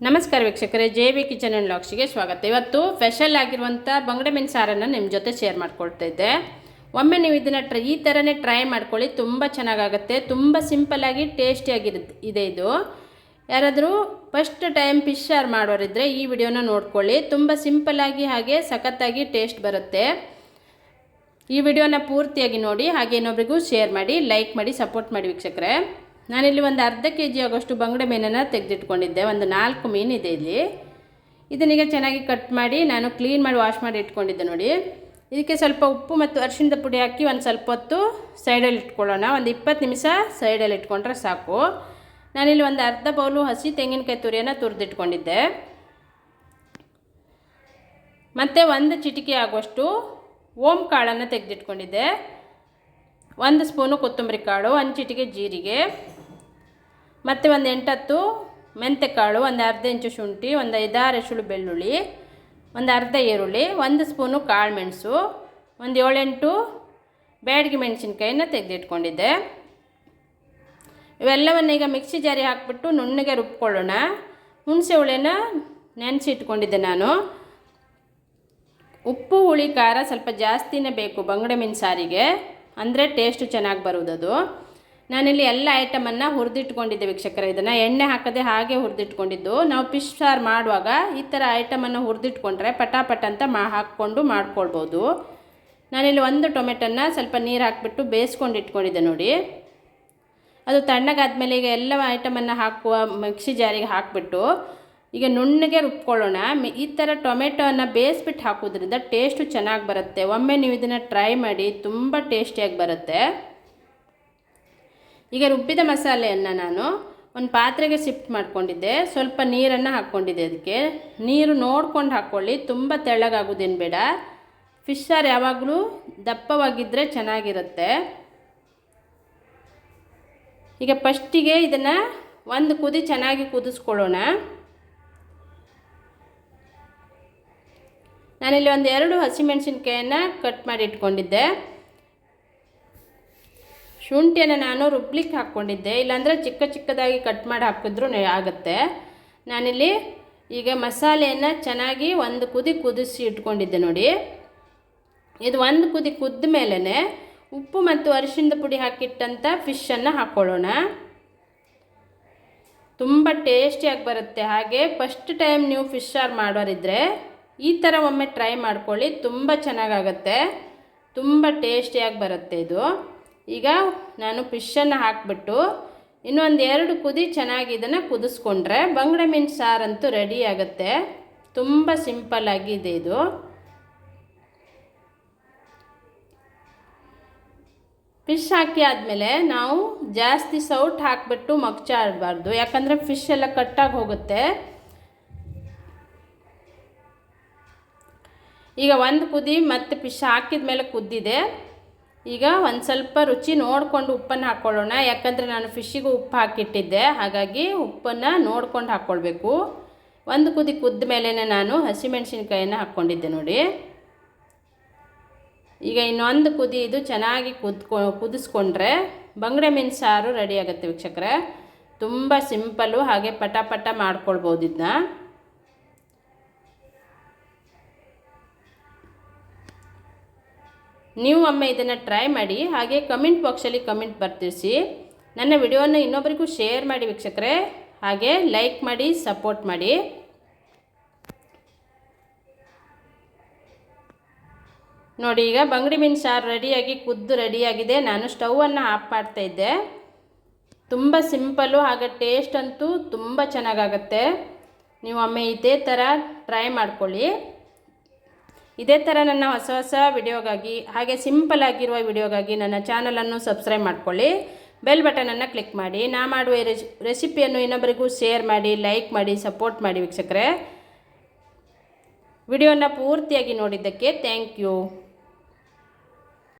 ನಮಸ್ಕಾರ ವೀಕ್ಷಕರೇ, J V kitchen and ಲಾಕ್ಸಿಗೆ ಸ್ವಾಗತ. ಇವತ್ತು ಸ್ಪೆಷಲ್ ಆಗಿರುವಂಥ ಬಂಗಡೆ ಮೀನು ಸಾರನ್ನು ನಿಮ್ಮ ಜೊತೆ ಶೇರ್ ಮಾಡ್ಕೊಳ್ತಾ ಇದ್ದೆ. ಒಮ್ಮೆ ನೀವು ಇದನ್ನು ಟ್ರೈ, ಈ ಥರನೇ ಟ್ರೈ ಮಾಡ್ಕೊಳ್ಳಿ, ತುಂಬ ಚೆನ್ನಾಗಾಗುತ್ತೆ, ತುಂಬ ಸಿಂಪಲ್ಲಾಗಿ ಟೇಸ್ಟಿಯಾಗಿರುತ್ತೆ ಇದೆ ಇದು. ಯಾರಾದರೂ ಫಸ್ಟ್ ಟೈಮ್ ಫಿಶ್ ಸಾರು ಮಾಡೋರಿದ್ದರೆ ಈ ವಿಡಿಯೋನ ನೋಡ್ಕೊಳ್ಳಿ, ತುಂಬ ಸಿಂಪಲ್ಲಾಗಿ ಹಾಗೆ ಸಖತ್ತಾಗಿ ಟೇಸ್ಟ್ ಬರುತ್ತೆ. ಈ ವಿಡಿಯೋನ ಪೂರ್ತಿಯಾಗಿ ನೋಡಿ, ಹಾಗೆ ಇನ್ನೊಬ್ರಿಗೂ ಶೇರ್ ಮಾಡಿ, ಲೈಕ್ ಮಾಡಿ, ಸಪೋರ್ಟ್ ಮಾಡಿ ವೀಕ್ಷಕರೇ. ನಾನಿಲ್ಲಿ ಒಂದು ಅರ್ಧ ಕೆ ಜಿ ಆಗೋಷ್ಟು ಬಂಗಡೆ ಮೀನನ್ನು ತೆಗೆದಿಟ್ಕೊಂಡಿದ್ದೆ. ಒಂದು ನಾಲ್ಕು ಮೀನಿದೆ ಇಲ್ಲಿ. ಇದನ್ನೀಗ ಚೆನ್ನಾಗಿ ಕಟ್ ಮಾಡಿ ನಾನು ಕ್ಲೀನ್ ಮಾಡಿ ವಾಶ್ ಮಾಡಿ ಇಟ್ಕೊಂಡಿದ್ದೆ ನೋಡಿ. ಇದಕ್ಕೆ ಸ್ವಲ್ಪ ಉಪ್ಪು ಮತ್ತು ಅರಿಶಿಣದ ಪುಡಿ ಹಾಕಿ ಒಂದು ಸ್ವಲ್ಪ ಹೊತ್ತು ಸೈಡಲ್ಲಿ ಇಟ್ಕೊಳ್ಳೋಣ. ಒಂದು ಇಪ್ಪತ್ತು ನಿಮಿಷ ಸೈಡಲ್ಲಿ ಇಟ್ಕೊಂಡ್ರೆ ಸಾಕು. ನಾನಿಲ್ಲಿ ಒಂದು ಅರ್ಧ ಬೌಲು ಹಸಿ ತೆಂಗಿನಕಾಯಿ ತುರಿಯನ್ನು ತುರಿದಿಟ್ಕೊಂಡಿದ್ದೆ. ಮತ್ತು ಒಂದು ಚಿಟಿಕೆ ಆಗುವಷ್ಟು ಓಂ ಕಾಳನ್ನು ತೆಗೆದಿಟ್ಕೊಂಡಿದ್ದೆ. ಒಂದು ಸ್ಪೂನು ಕೊತ್ತಂಬರಿ ಕಾಳು, ಒಂದು ಚಿಟಿಕೆ ಜೀರಿಗೆ. ಮತ್ತು ಒಂದು ಎಂಟತ್ತು ಮೆಂತೆಕಾಳು, ಒಂದು ಅರ್ಧ ಇಂಚು ಶುಂಠಿ, ಒಂದು ಐದಾರು ಬೆಳ್ಳುಳ್ಳಿ, ಒಂದು ಅರ್ಧ ಈರುಳ್ಳಿ, ಒಂದು ಸ್ಪೂನು ಕಾಳು ಮೆಣಸು, ಒಂದು ಏಳೆಂಟು ಬ್ಯಾಡಗಿ ಮೆಣಸಿನ್ಕಾಯಿನ ತೆಗೆದಿಟ್ಕೊಂಡಿದ್ದೆ. ಇವೆಲ್ಲವನ್ನು ಈಗ ಮಿಕ್ಸಿ ಜಾರಿ ಹಾಕಿಬಿಟ್ಟು ನುಣ್ಣಗೆ ರುಬ್ಕೊಳ್ಳೋಣ. ಹುಣಸೆ ಹುಳಿನ ನೆನೆಸಿ ಇಟ್ಕೊಂಡಿದ್ದೆ ನಾನು. ಉಪ್ಪು, ಹುಳಿ, ಖಾರ ಸ್ವಲ್ಪ ಜಾಸ್ತಿನೇ ಬೇಕು ಬಂಗಡೆ ಮೀನು ಸಾರಿಗೆ. ಅಂದರೆ ಟೇಸ್ಟು ಚೆನ್ನಾಗಿ ಬರುವುದದು ನಾನಿಲ್ಲಿ ಎಲ್ಲ ಐಟಮನ್ನು ಹುರಿದಿಟ್ಕೊಂಡಿದ್ದೆ ವೀಕ್ಷಕರ. ಇದನ್ನು ಎಣ್ಣೆ ಹಾಕದೆ ಹಾಗೆ ಹುರಿದಿಟ್ಕೊಂಡಿದ್ದು. ನಾವು ಫಿಶ್ ಸಾರು ಮಾಡುವಾಗ ಈ ಥರ ಐಟಮನ್ನು ಹುರಿದಿಟ್ಕೊಂಡ್ರೆ ಪಟಾಪಟ ಅಂತ ಮಾ ಹಾಕ್ಕೊಂಡು ಮಾಡ್ಕೊಳ್ಬೋದು. ನಾನಿಲ್ಲಿ ಒಂದು ಟೊಮೆಟೊನ ಸ್ವಲ್ಪ ನೀರು ಹಾಕಿಬಿಟ್ಟು ಬೇಯಿಸ್ಕೊಂಡು ಇಟ್ಕೊಂಡಿದ್ದೆ ನೋಡಿ. ಅದು ತಣ್ಣಗಾದ್ಮೇಲೆ ಈಗ ಎಲ್ಲ ಐಟಮನ್ನು ಹಾಕುವ ಮಿಕ್ಸಿ ಜಾರಿಗೆ ಹಾಕಿಬಿಟ್ಟು ಈಗ ನುಣ್ಣಗೆ ರುಬ್ಕೊಳ್ಳೋಣ. ಈ ಥರ ಟೊಮೆಟೊನ ಬೇಯಿಸ್ಬಿಟ್ಟು ಹಾಕೋದ್ರಿಂದ ಟೇಸ್ಟು ಚೆನ್ನಾಗಿ ಬರುತ್ತೆ. ಒಮ್ಮೆ ನೀವು ಇದನ್ನು ಟ್ರೈ ಮಾಡಿ ತುಂಬ ಟೇಸ್ಟಿಯಾಗಿ ಬರುತ್ತೆ. ಈಗ ರುಬ್ಬಿದ ಮಸಾಲೆಯನ್ನು ನಾನು ಒಂದು ಪಾತ್ರೆಗೆ ಶಿಫ್ಟ್ ಮಾಡ್ಕೊಂಡಿದ್ದೆ. ಸ್ವಲ್ಪ ನೀರನ್ನು ಹಾಕ್ಕೊಂಡಿದ್ದೆ ಅದಕ್ಕೆ ನೀರು ನೋಡ್ಕೊಂಡು ಹಾಕ್ಕೊಳ್ಳಿ ತುಂಬ ತೆಳ್ಳಗಾಗೋದೇನು ಬೇಡ. ಫಿಶ್ ಸಾರು ಯಾವಾಗಲೂ ದಪ್ಪವಾಗಿದ್ದರೆ ಚೆನ್ನಾಗಿರುತ್ತೆ. ಈಗ ಫಸ್ಟಿಗೆ ಇದನ್ನು ಒಂದು ಕುದಿ ಚೆನ್ನಾಗಿ ಕುದಿಸ್ಕೊಳ್ಳೋಣ. ನಾನಿಲ್ಲಿ ಒಂದು ಎರಡು ಹಸಿಮೆಣಸಿನ್ಕಾಯನ್ನು ಕಟ್ ಮಾಡಿ ಇಟ್ಕೊಂಡಿದ್ದೆ. ಶುಂಠಿಯನ್ನು ನಾನು ರುಬ್ಲಿಕ್ಕೆ ಹಾಕ್ಕೊಂಡಿದ್ದೆ. ಇಲ್ಲಾಂದರೆ ಚಿಕ್ಕ ಚಿಕ್ಕದಾಗಿ ಕಟ್ ಮಾಡಿ ಹಾಕಿದ್ರೂ ಆಗುತ್ತೆ. ನಾನಿಲ್ಲಿ ಈಗ ಮಸಾಲೆಯನ್ನು ಚೆನ್ನಾಗಿ ಒಂದು ಕುದಿ ಕುದಿಸಿ ಇಟ್ಕೊಂಡಿದ್ದೆ ನೋಡಿ. ಇದು ಒಂದು ಕುದಿ ಕುದ್ದ ಮೇಲೇ ಉಪ್ಪು ಮತ್ತು ಅರಿಶಿಣದ ಪುಡಿ ಹಾಕಿಟ್ಟಂಥ ಫಿಶನ್ನು ಹಾಕ್ಕೊಳ್ಳೋಣ ತುಂಬ ಟೇಸ್ಟಿಯಾಗಿ ಬರುತ್ತೆ. ಹಾಗೆ ಫಸ್ಟ್ ಟೈಮ್ ನೀವು ಫಿಶ್ ಸಾರು ಮಾಡೋರಿದ್ರೆ ಈ ಥರ ಒಮ್ಮೆ ಟ್ರೈ ಮಾಡ್ಕೊಳ್ಳಿ, ತುಂಬ ಚೆನ್ನಾಗಾಗತ್ತೆ. ತುಂಬ ಟೇಸ್ಟಿಯಾಗಿ ಬರುತ್ತೆ ಇದು. ಈಗ ನಾನು ಫಿಶನ್ನು ಹಾಕಿಬಿಟ್ಟು ಇನ್ನೊಂದು ಎರಡು ಕುದಿ ಚೆನ್ನಾಗಿ ಇದನ್ನು ಕುದಿಸ್ಕೊಂಡ್ರೆ ಬಂಗಡೆ ಮೀನು ಸಾರಂತೂ ರೆಡಿ ಆಗುತ್ತೆ. ತುಂಬ ಸಿಂಪಲ್ ಆಗಿದೆ ಇದು ಫಿಶ್ ಹಾಕಿ ಆದಮೇಲೆ ನಾವು ಜಾಸ್ತಿ ಸೌಟ್ ಹಾಕಿಬಿಟ್ಟು ಮಗ್ಚಾಡಬಾರ್ದು. ಯಾಕಂದರೆ ಫಿಶ್ ಎಲ್ಲ ಕಟ್ಟಾಗಿ ಹೋಗುತ್ತೆ. ಈಗ ಒಂದು ಕುದಿ ಮತ್ತು ಫಿಶ್ ಹಾಕಿದ ಮೇಲೆ ಕುದ್ದಿದೆ. ಈಗ ಒಂದು ಸ್ವಲ್ಪ ರುಚಿ ನೋಡಿಕೊಂಡು ಉಪ್ಪನ್ನು ಹಾಕ್ಕೊಳ್ಳೋಣ ಯಾಕಂದರೆ ನಾನು ಫಿಶ್ಶಿಗೂ ಉಪ್ಪು ಹಾಕಿಟ್ಟಿದ್ದೆ. ಹಾಗಾಗಿ ಉಪ್ಪನ್ನು ನೋಡ್ಕೊಂಡು ಹಾಕ್ಕೊಳ್ಬೇಕು ಒಂದು ಕುದಿ ಕುದ್ದ ಮೇಲೇ ನಾನು ಹಸಿಮೆಣಸಿನ್ಕಾಯನ್ನು ಹಾಕ್ಕೊಂಡಿದ್ದೆ ನೋಡಿ. ಈಗ ಇನ್ನೊಂದು ಕುದಿ ಇದು ಚೆನ್ನಾಗಿ ಕುದ್ಕೊ, ಕುದಿಸ್ಕೊಂಡ್ರೆ ಬಂಗಡೆ ಮೀನು ಸಾರು ರೆಡಿ ಆಗುತ್ತೆ ವೀಕ್ಷಕರೇ. ತುಂಬ ಸಿಂಪಲ್ಲು ಹಾಗೆ ಪಟ ಪಟ ಮಾಡ್ಕೊಳ್ಬೋದು ನೀವು ಒಮ್ಮೆ ಇದನ್ನು ಟ್ರೈ ಮಾಡಿ, ಹಾಗೆ ಕಮೆಂಟ್ ಬಾಕ್ಸಲ್ಲಿ ಕಮೆಂಟ್ ಬರ್ತಿಸಿ ನನ್ನ ವಿಡಿಯೋವನ್ನು ಇನ್ನೊಬ್ಬರಿಗೂ ಶೇರ್ ಮಾಡಿ ವೀಕ್ಷಕರೇ. ಹಾಗೆ ಲೈಕ್ ಮಾಡಿ ಸಪೋರ್ಟ್ ಮಾಡಿ. ನೋಡಿ, ಈಗ ಬಂಗಡಿ ಮೀನು ಸಾರು ರೆಡಿಯಾಗಿ ಕುದ್ದು ರೆಡಿಯಾಗಿದೆ ನಾನು ಸ್ಟವನ್ನು ಆಫ್ ಮಾಡ್ತಾ ಇದ್ದೆ. ತುಂಬ ಸಿಂಪಲ್ಲು ಹಾಗೆ ಟೇಸ್ಟ್ ಅಂತೂ ತುಂಬ ಚೆನ್ನಾಗಾಗತ್ತೆ. ನೀವು ಒಮ್ಮೆ ಇದೇ ಥರ ಟ್ರೈ ಮಾಡ್ಕೊಳ್ಳಿ. ಇದೇ ಥರ ನನ್ನ ಹೊಸ ಹೊಸ ವಿಡಿಯೋಗಾಗಿ ಹಾಗೆ ಸಿಂಪಲ್ ಆಗಿರುವ ವಿಡಿಯೋಗಾಗಿ ನನ್ನ ಚಾನಲನ್ನು ಸಬ್ಸ್ಕ್ರೈಬ್ ಮಾಡ್ಕೊಳ್ಳಿ. ಬೆಲ್ ಬಟನನ್ನು ಕ್ಲಿಕ್ ಮಾಡಿ. ನಾ ಮಾಡುವ ರೆಸಿ ರೆಸಿಪಿಯನ್ನು ಇನ್ನೊಬ್ಬರಿಗೂ ಶೇರ್ ಮಾಡಿ ಲೈಕ್ ಮಾಡಿ ಸಪೋರ್ಟ್ ಮಾಡಿ ವೀಕ್ಷಕರೇ. ವಿಡಿಯೋನ ಪೂರ್ತಿಯಾಗಿ ನೋಡಿದ್ದಕ್ಕೆ ಥ್ಯಾಂಕ್ ಯು